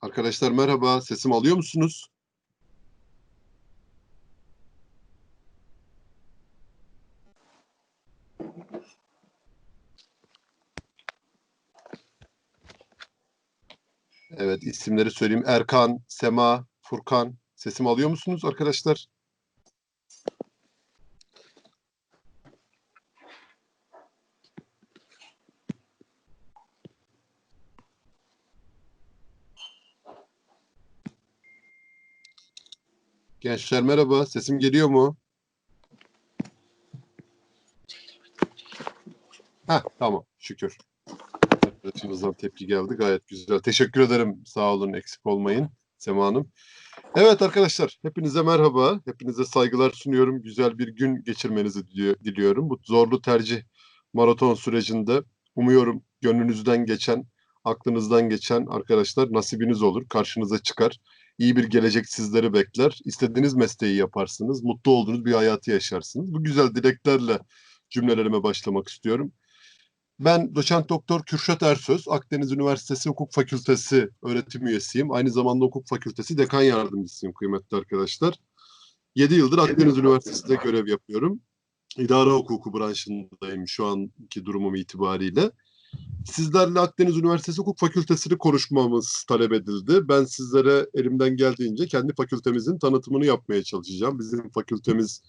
Arkadaşlar merhaba, sesim alıyor musunuz? Evet, isimleri söyleyeyim. Erkan, Sema, Furkan. Sesimi alıyor musunuz arkadaşlar? Gençler merhaba, sesim geliyor mu? Heh, tamam, şükür. Arkadaşımızdan tepki geldi, gayet güzel. Teşekkür ederim, sağ olun, eksik olmayın Sema Hanım. Evet arkadaşlar, hepinize merhaba, hepinize saygılar sunuyorum. Güzel bir gün geçirmenizi dili- diliyorum. Bu zorlu tercih maraton sürecinde umuyorum gönlünüzden geçen, aklınızdan geçen arkadaşlar nasibiniz olur, karşınıza çıkar. İyi bir gelecek sizleri bekler. İstediğiniz mesleği yaparsınız. Mutlu olduğunuz bir hayatı yaşarsınız. Bu güzel dileklerle cümlelerime başlamak istiyorum. Ben doçent doktor Kürşat Ersöz, Akdeniz Üniversitesi Hukuk Fakültesi öğretim üyesiyim. Aynı zamanda Hukuk Fakültesi dekan yardımcısıyım kıymetli arkadaşlar. 7 yıldır Akdeniz Üniversitesi'nde görev yapıyorum. İdare hukuku branşındayım şu anki durumum itibariyle. Sizlerle Akdeniz Üniversitesi Hukuk Fakültesini konuşmamız talep edildi. Ben sizlere elimden geldiğince kendi fakültemizin tanıtımını yapmaya çalışacağım. Bizim fakültemiz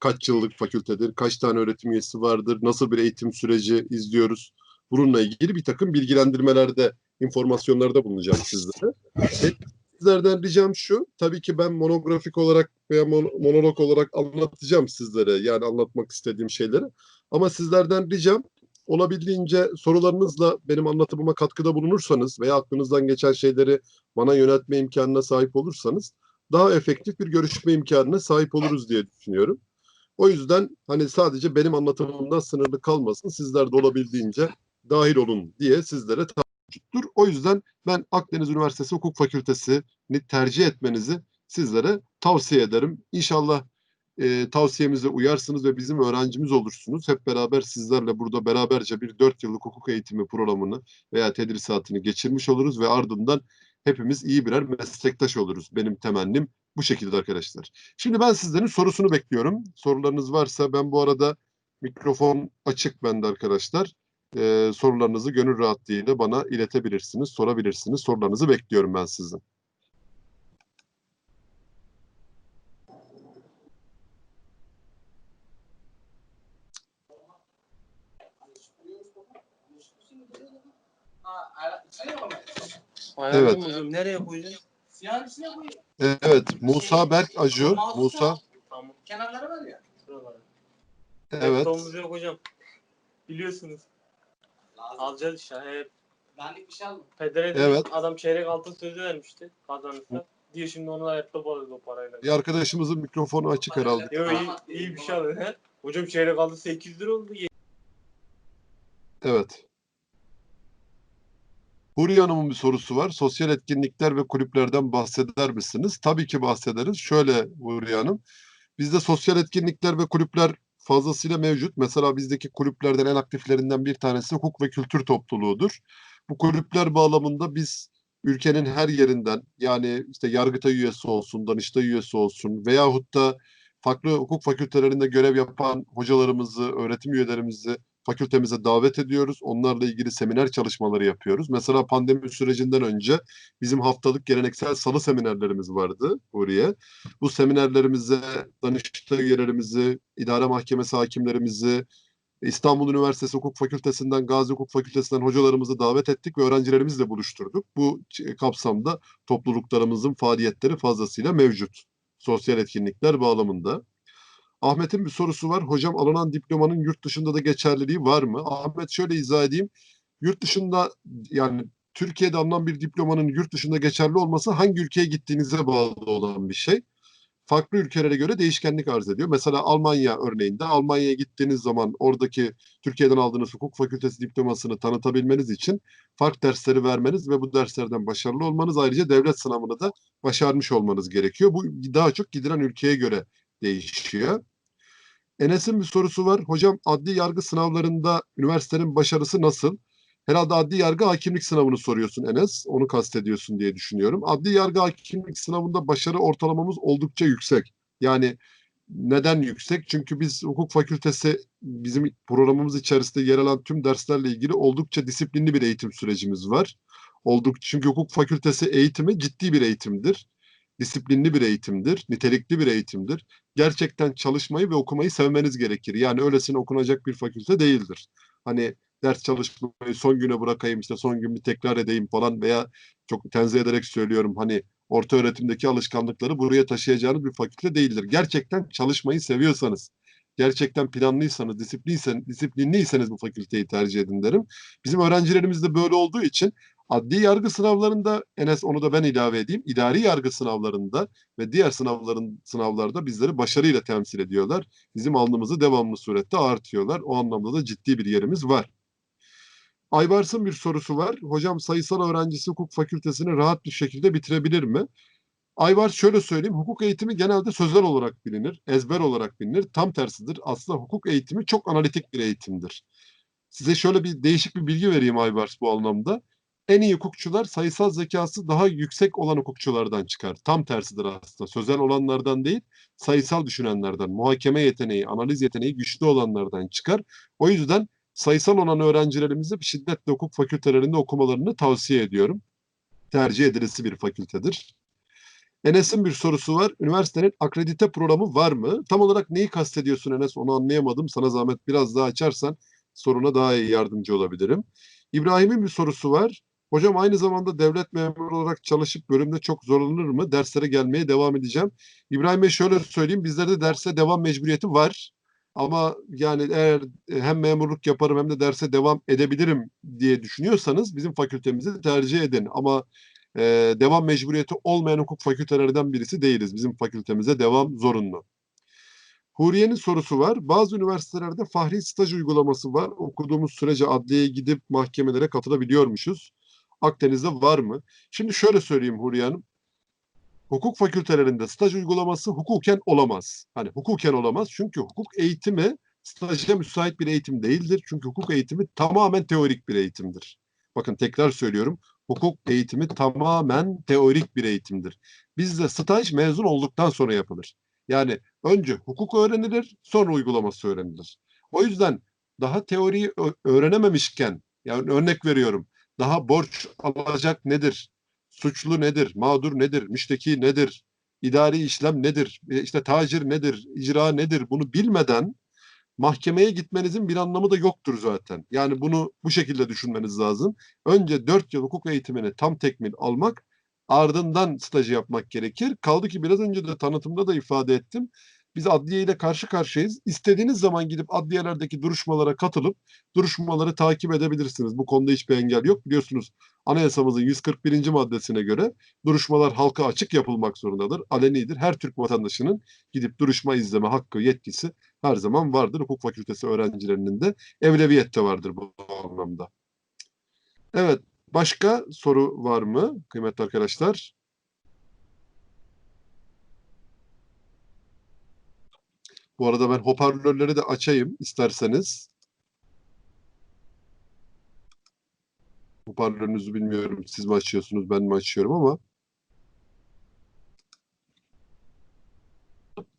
kaç yıllık fakültedir, kaç tane öğretim üyesi vardır, nasıl bir eğitim süreci izliyoruz. Bununla ilgili bir takım bilgilendirmelerde, informasyonlarda bulunacağım sizlere. Ve sizlerden ricam şu, tabii ki ben monografik olarak veya mon- monolog olarak anlatacağım sizlere, yani anlatmak istediğim şeyleri. Ama sizlerden ricam olabildiğince sorularınızla benim anlatımıma katkıda bulunursanız veya aklınızdan geçen şeyleri bana yöneltme imkanına sahip olursanız daha efektif bir görüşme imkanına sahip oluruz diye düşünüyorum. O yüzden hani sadece benim anlatımımdan sınırlı kalmasın. Sizler de olabildiğince dahil olun diye sizlere taahhüttür. O yüzden ben Akdeniz Üniversitesi Hukuk Fakültesini tercih etmenizi sizlere tavsiye ederim. İnşallah e, tavsiyemize uyarsınız ve bizim öğrencimiz olursunuz. Hep beraber sizlerle burada beraberce bir dört yıllık hukuk eğitimi programını veya tedrisatını geçirmiş oluruz ve ardından hepimiz iyi birer meslektaş oluruz. Benim temennim bu şekilde arkadaşlar. Şimdi ben sizlerin sorusunu bekliyorum. Sorularınız varsa ben bu arada mikrofon açık bende arkadaşlar. Ee, sorularınızı gönül rahatlığıyla bana iletebilirsiniz, sorabilirsiniz. Sorularınızı bekliyorum ben hocam. Nereye koyacağız? Siyahın içine koy. Evet, Musa Berk Acı. Musa, Tamam. Kenarları var ya. Şuralara. evet. Domuz yok hocam. Biliyorsunuz. Lazım. Alacağız işte. Hep Benlik bir şey alma. pedere Evet. adam çeyrek altın sözü vermişti kazanırsa. Diye şimdi onu laptop alıyoruz o parayla. Bir arkadaşımızın mikrofonu açık herhalde. Yo iyi, iyi bir şey he? Hocam çeyrek altın 800 lira oldu. Evet. Huriye Hanım'ın bir sorusu var. Sosyal etkinlikler ve kulüplerden bahseder misiniz? Tabii ki bahsederiz. Şöyle Huriye Hanım. Bizde sosyal etkinlikler ve kulüpler fazlasıyla mevcut. Mesela bizdeki kulüplerden en aktiflerinden bir tanesi hukuk ve kültür topluluğudur. Bu kulüpler bağlamında biz ülkenin her yerinden yani işte Yargıtay üyesi olsun, Danıştay üyesi olsun veyahut da farklı hukuk fakültelerinde görev yapan hocalarımızı, öğretim üyelerimizi fakültemize davet ediyoruz. Onlarla ilgili seminer çalışmaları yapıyoruz. Mesela pandemi sürecinden önce bizim haftalık geleneksel salı seminerlerimiz vardı buraya. Bu seminerlerimize Danıştay üyelerimizi, idare mahkemesi hakimlerimizi, İstanbul Üniversitesi Hukuk Fakültesinden, Gazi Hukuk Fakültesinden hocalarımızı davet ettik ve öğrencilerimizle buluşturduk. Bu kapsamda topluluklarımızın faaliyetleri fazlasıyla mevcut. Sosyal etkinlikler bağlamında. Ahmet'in bir sorusu var. Hocam alınan diplomanın yurt dışında da geçerliliği var mı? Ahmet şöyle izah edeyim. Yurt dışında yani Türkiye'de alınan bir diplomanın yurt dışında geçerli olması hangi ülkeye gittiğinize bağlı olan bir şey. Farklı ülkelere göre değişkenlik arz ediyor. Mesela Almanya örneğinde Almanya'ya gittiğiniz zaman oradaki Türkiye'den aldığınız hukuk fakültesi diplomasını tanıtabilmeniz için fark dersleri vermeniz ve bu derslerden başarılı olmanız ayrıca devlet sınavını da başarmış olmanız gerekiyor. Bu daha çok gidilen ülkeye göre değişiyor. Enes'in bir sorusu var. Hocam adli yargı sınavlarında üniversitenin başarısı nasıl? Herhalde adli yargı hakimlik sınavını soruyorsun Enes. Onu kastediyorsun diye düşünüyorum. Adli yargı hakimlik sınavında başarı ortalamamız oldukça yüksek. Yani neden yüksek? Çünkü biz hukuk fakültesi bizim programımız içerisinde yer alan tüm derslerle ilgili oldukça disiplinli bir eğitim sürecimiz var. Olduk çünkü hukuk fakültesi eğitimi ciddi bir eğitimdir. Disiplinli bir eğitimdir, nitelikli bir eğitimdir. Gerçekten çalışmayı ve okumayı sevmeniz gerekir. Yani öylesine okunacak bir fakülte değildir. Hani ders çalışmayı son güne bırakayım işte son gün bir tekrar edeyim falan veya çok tenzih ederek söylüyorum hani orta öğretimdeki alışkanlıkları buraya taşıyacağınız bir fakülte değildir. Gerçekten çalışmayı seviyorsanız, gerçekten planlıysanız, disiplinsen, disiplinliyseniz bu fakülteyi tercih edin derim. Bizim öğrencilerimiz de böyle olduğu için adli yargı sınavlarında, Enes onu da ben ilave edeyim, idari yargı sınavlarında ve diğer sınavların sınavlarda bizleri başarıyla temsil ediyorlar. Bizim alnımızı devamlı surette artıyorlar. O anlamda da ciddi bir yerimiz var. Aybars'ın bir sorusu var. Hocam sayısal öğrencisi hukuk fakültesini rahat bir şekilde bitirebilir mi? Aybars şöyle söyleyeyim. Hukuk eğitimi genelde sözel olarak bilinir, ezber olarak bilinir. Tam tersidir. Aslında hukuk eğitimi çok analitik bir eğitimdir. Size şöyle bir değişik bir bilgi vereyim Aybars bu anlamda. En iyi hukukçular sayısal zekası daha yüksek olan hukukçulardan çıkar. Tam tersidir aslında. Sözel olanlardan değil, sayısal düşünenlerden, muhakeme yeteneği, analiz yeteneği güçlü olanlardan çıkar. O yüzden sayısal olan öğrencilerimize şiddetle hukuk fakültelerinde okumalarını tavsiye ediyorum. Tercih edilisi bir fakültedir. Enes'in bir sorusu var. Üniversitenin akredite programı var mı? Tam olarak neyi kastediyorsun Enes? Onu anlayamadım. Sana zahmet biraz daha açarsan soruna daha iyi yardımcı olabilirim. İbrahim'in bir sorusu var. Hocam aynı zamanda devlet memuru olarak çalışıp bölümde çok zorlanır mı? Derslere gelmeye devam edeceğim. İbrahim Bey şöyle söyleyeyim. Bizlerde derse devam mecburiyeti var. Ama yani eğer hem memurluk yaparım hem de derse devam edebilirim diye düşünüyorsanız bizim fakültemizi tercih edin. Ama e, devam mecburiyeti olmayan hukuk fakültelerinden birisi değiliz. Bizim fakültemize devam zorunlu. Huriye'nin sorusu var. Bazı üniversitelerde fahri staj uygulaması var. Okuduğumuz sürece adliyeye gidip mahkemelere katılabiliyormuşuz. Akdeniz'de var mı? Şimdi şöyle söyleyeyim Huriye Hanım. Hukuk fakültelerinde staj uygulaması hukuken olamaz. Hani hukuken olamaz çünkü hukuk eğitimi staja müsait bir eğitim değildir. Çünkü hukuk eğitimi tamamen teorik bir eğitimdir. Bakın tekrar söylüyorum. Hukuk eğitimi tamamen teorik bir eğitimdir. Bizde staj mezun olduktan sonra yapılır. Yani önce hukuk öğrenilir, sonra uygulaması öğrenilir. O yüzden daha teoriyi öğrenememişken, yani örnek veriyorum, daha borç alacak nedir? Suçlu nedir? Mağdur nedir? Müşteki nedir? İdari işlem nedir? E, işte tacir nedir? İcra nedir? Bunu bilmeden mahkemeye gitmenizin bir anlamı da yoktur zaten. Yani bunu bu şekilde düşünmeniz lazım. Önce dört yıl hukuk eğitimini tam tekmil almak, ardından stajı yapmak gerekir. Kaldı ki biraz önce de tanıtımda da ifade ettim. Biz adliye ile karşı karşıyayız. İstediğiniz zaman gidip adliyelerdeki duruşmalara katılıp duruşmaları takip edebilirsiniz. Bu konuda hiçbir engel yok. Biliyorsunuz anayasamızın 141. maddesine göre duruşmalar halka açık yapılmak zorundadır. Alenidir. Her Türk vatandaşının gidip duruşma izleme hakkı, yetkisi her zaman vardır. Hukuk fakültesi öğrencilerinin de evleviyette vardır bu anlamda. Evet, başka soru var mı kıymetli arkadaşlar? Bu arada ben hoparlörleri de açayım isterseniz. Hoparlörünüzü bilmiyorum siz mi açıyorsunuz ben mi açıyorum ama.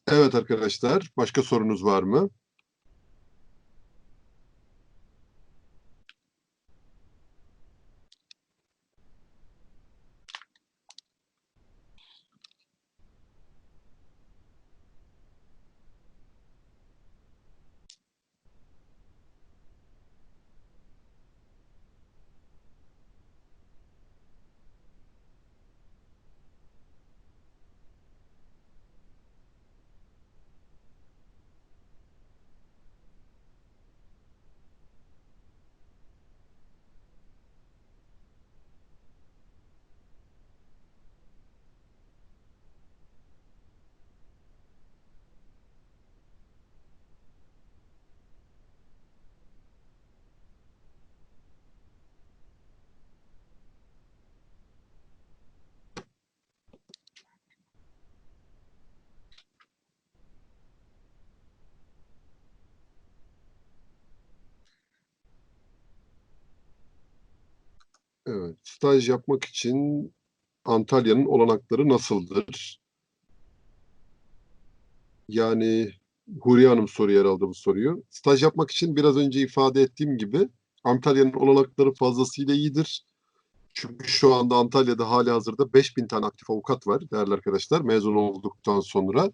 Evet arkadaşlar başka sorunuz var mı? Evet. Staj yapmak için Antalya'nın olanakları nasıldır? Yani Huriye Hanım soru yer aldı bu soruyu. Staj yapmak için biraz önce ifade ettiğim gibi Antalya'nın olanakları fazlasıyla iyidir. Çünkü şu anda Antalya'da hali hazırda 5000 tane aktif avukat var değerli arkadaşlar mezun olduktan sonra.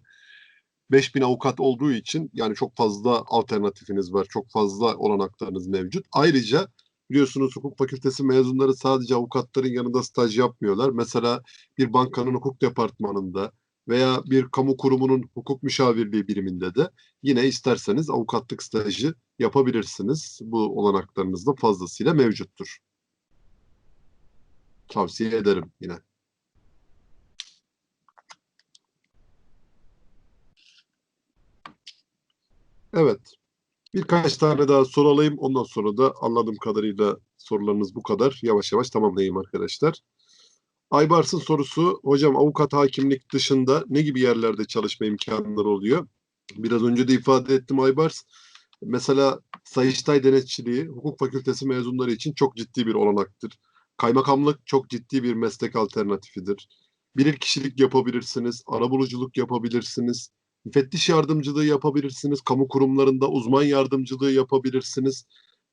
5000 avukat olduğu için yani çok fazla alternatifiniz var. Çok fazla olanaklarınız mevcut. Ayrıca biliyorsunuz hukuk fakültesi mezunları sadece avukatların yanında staj yapmıyorlar. Mesela bir bankanın hukuk departmanında veya bir kamu kurumunun hukuk müşavirliği biriminde de yine isterseniz avukatlık stajı yapabilirsiniz. Bu olanaklarınız da fazlasıyla mevcuttur. Tavsiye ederim yine. Evet. Birkaç tane daha soru alayım. Ondan sonra da anladığım kadarıyla sorularınız bu kadar. Yavaş yavaş tamamlayayım arkadaşlar. Aybars'ın sorusu, hocam avukat hakimlik dışında ne gibi yerlerde çalışma imkanları oluyor? Biraz önce de ifade ettim Aybars. Mesela Sayıştay denetçiliği hukuk fakültesi mezunları için çok ciddi bir olanaktır. Kaymakamlık çok ciddi bir meslek alternatifidir. Bilirkişilik yapabilirsiniz, arabuluculuk yapabilirsiniz, müfettiş yardımcılığı yapabilirsiniz, kamu kurumlarında uzman yardımcılığı yapabilirsiniz.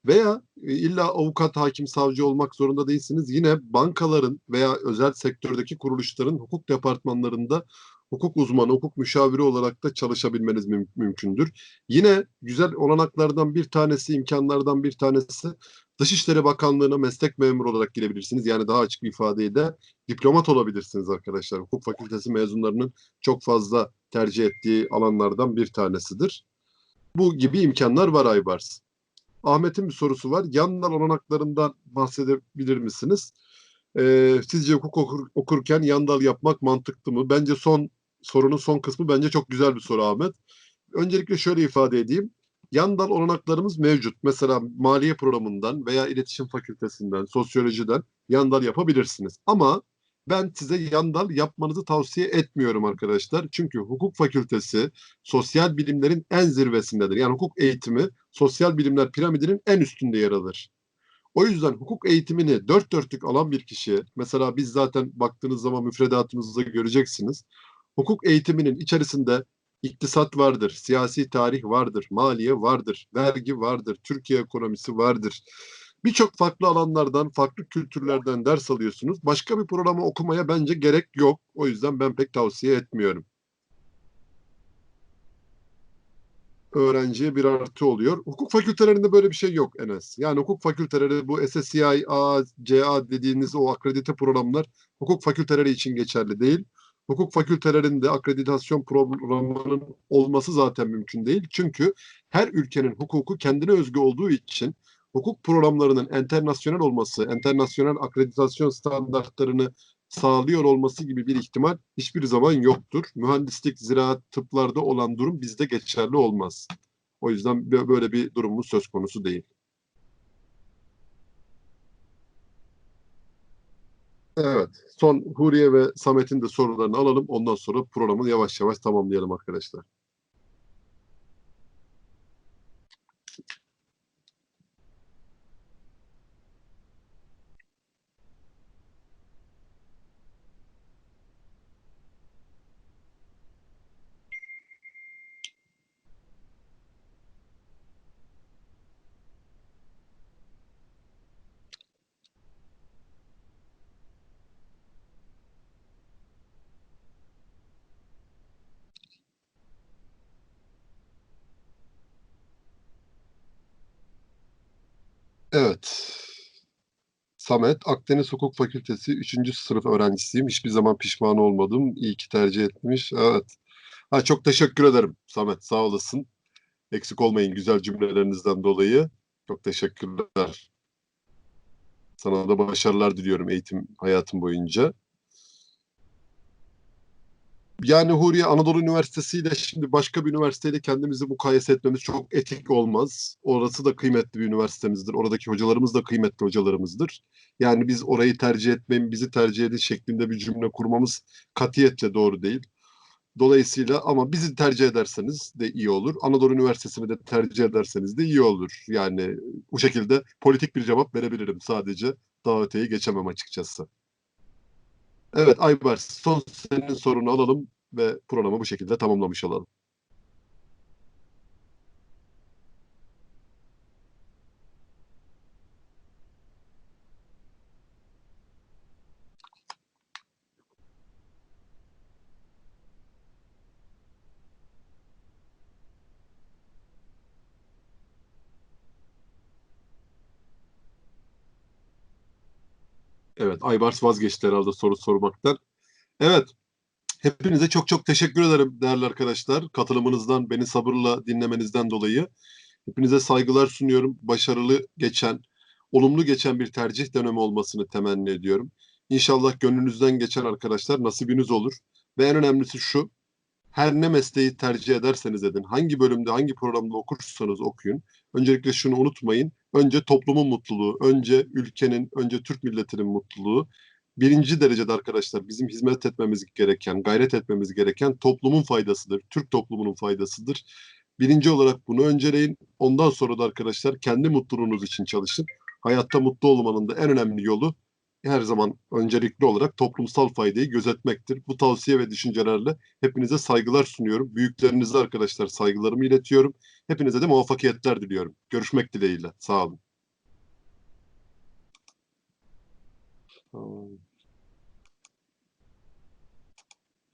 Veya e, illa avukat, hakim, savcı olmak zorunda değilsiniz. Yine bankaların veya özel sektördeki kuruluşların hukuk departmanlarında hukuk uzmanı, hukuk müşaviri olarak da çalışabilmeniz müm- mümkündür. Yine güzel olanaklardan bir tanesi, imkanlardan bir tanesi Dışişleri Bakanlığı'na meslek memuru olarak girebilirsiniz. Yani daha açık bir ifadeyle diplomat olabilirsiniz arkadaşlar. Hukuk fakültesi mezunlarının çok fazla tercih ettiği alanlardan bir tanesidir. Bu gibi imkanlar var Aybars. Ahmet'in bir sorusu var. Yan dal olanaklarından bahsedebilir misiniz? Ee, sizce hukuk okur- okurken yan dal yapmak mantıklı mı? Bence son sorunun son kısmı bence çok güzel bir soru Ahmet. Öncelikle şöyle ifade edeyim. Yan dal olanaklarımız mevcut. Mesela maliye programından veya iletişim fakültesinden, sosyolojiden yan dal yapabilirsiniz. Ama ben size yan dal yapmanızı tavsiye etmiyorum arkadaşlar. Çünkü hukuk fakültesi sosyal bilimlerin en zirvesindedir. Yani hukuk eğitimi sosyal bilimler piramidinin en üstünde yer alır. O yüzden hukuk eğitimini dört dörtlük alan bir kişi, mesela biz zaten baktığınız zaman müfredatımızda göreceksiniz. Hukuk eğitiminin içerisinde iktisat vardır, siyasi tarih vardır, maliye vardır, vergi vardır, Türkiye ekonomisi vardır. Birçok farklı alanlardan, farklı kültürlerden ders alıyorsunuz. Başka bir programı okumaya bence gerek yok. O yüzden ben pek tavsiye etmiyorum. Öğrenciye bir artı oluyor. Hukuk fakültelerinde böyle bir şey yok Enes. Yani hukuk fakülteleri bu SSCI, A, CA dediğiniz o akredite programlar hukuk fakülteleri için geçerli değil. Hukuk fakültelerinde akreditasyon programının olması zaten mümkün değil. Çünkü her ülkenin hukuku kendine özgü olduğu için hukuk programlarının enternasyonel olması, enternasyonel akreditasyon standartlarını sağlıyor olması gibi bir ihtimal hiçbir zaman yoktur. Mühendislik, ziraat, tıplarda olan durum bizde geçerli olmaz. O yüzden bö- böyle bir durumumuz söz konusu değil. Evet, son Huriye ve Samet'in de sorularını alalım. Ondan sonra programı yavaş yavaş tamamlayalım arkadaşlar. Evet. Samet, Akdeniz Hukuk Fakültesi 3. sınıf öğrencisiyim. Hiçbir zaman pişman olmadım. İyi ki tercih etmiş. Evet. Ha, çok teşekkür ederim Samet. Sağ olasın. Eksik olmayın güzel cümlelerinizden dolayı. Çok teşekkürler. Sana da başarılar diliyorum eğitim hayatım boyunca. Yani Huriye Anadolu Üniversitesi ile şimdi başka bir üniversiteyle kendimizi mukayese etmemiz çok etik olmaz. Orası da kıymetli bir üniversitemizdir. Oradaki hocalarımız da kıymetli hocalarımızdır. Yani biz orayı tercih etmeyin, bizi tercih edin şeklinde bir cümle kurmamız katiyetle doğru değil. Dolayısıyla ama bizi tercih ederseniz de iyi olur. Anadolu Üniversitesi'ni de tercih ederseniz de iyi olur. Yani bu şekilde politik bir cevap verebilirim sadece. Daha öteyi geçemem açıkçası. Evet Aybars son senin sorunu alalım ve programı bu şekilde tamamlamış olalım. Evet, Aybars vazgeçti herhalde soru sormaktan. Evet, hepinize çok çok teşekkür ederim değerli arkadaşlar. Katılımınızdan, beni sabırla dinlemenizden dolayı. Hepinize saygılar sunuyorum. Başarılı geçen, olumlu geçen bir tercih dönemi olmasını temenni ediyorum. İnşallah gönlünüzden geçen arkadaşlar nasibiniz olur. Ve en önemlisi şu, her ne mesleği tercih ederseniz edin, hangi bölümde, hangi programda okursanız okuyun. Öncelikle şunu unutmayın. Önce toplumun mutluluğu, önce ülkenin, önce Türk milletinin mutluluğu. Birinci derecede arkadaşlar bizim hizmet etmemiz gereken, gayret etmemiz gereken toplumun faydasıdır. Türk toplumunun faydasıdır. Birinci olarak bunu önceleyin. Ondan sonra da arkadaşlar kendi mutluluğunuz için çalışın. Hayatta mutlu olmanın da en önemli yolu her zaman öncelikli olarak toplumsal faydayı gözetmektir. Bu tavsiye ve düşüncelerle hepinize saygılar sunuyorum. Büyüklerinize arkadaşlar saygılarımı iletiyorum. Hepinize de muvaffakiyetler diliyorum. Görüşmek dileğiyle. Sağ olun. Tamam.